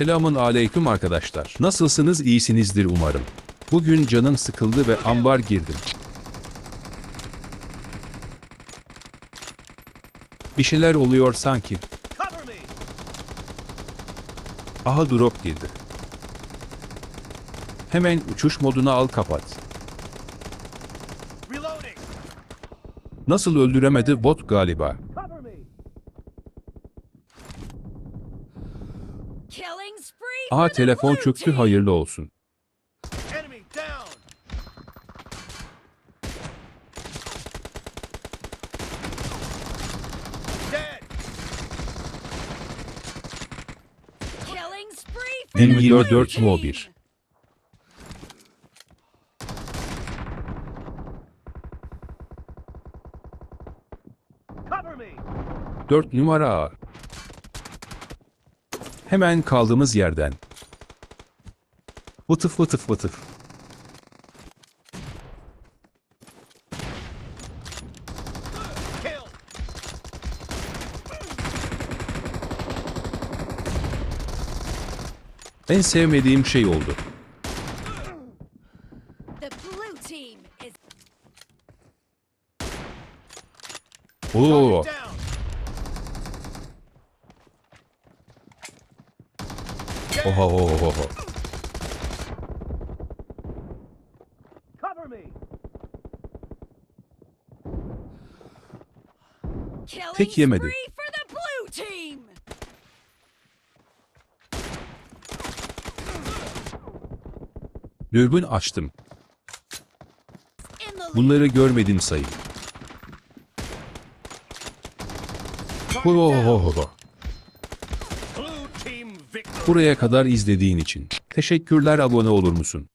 Selamun aleyküm arkadaşlar. Nasılsınız iyisinizdir umarım. Bugün canım sıkıldı ve ambar girdim. Bir şeyler oluyor sanki. Aha drop girdi. Hemen uçuş moduna al kapat. Nasıl öldüremedi bot galiba. The telefon çöktü hayırlı olsun. Enemy down! Dead! Killing spree for the M24 blue Mo team. 1. Cover me! 4 numara A. Hemen kaldığımız yerden. Vıtıf vıtıf vıtıf. En sevmediğim şey oldu. The blue team is Oo, oha oha oha. Cover me! killing Tek yemedi. spree for the blue team. Dürbün açtım. Bunları görmedim sayın. Oho. Blue team victory! Buraya kadar izlediğin için. Teşekkürler abone olur musun?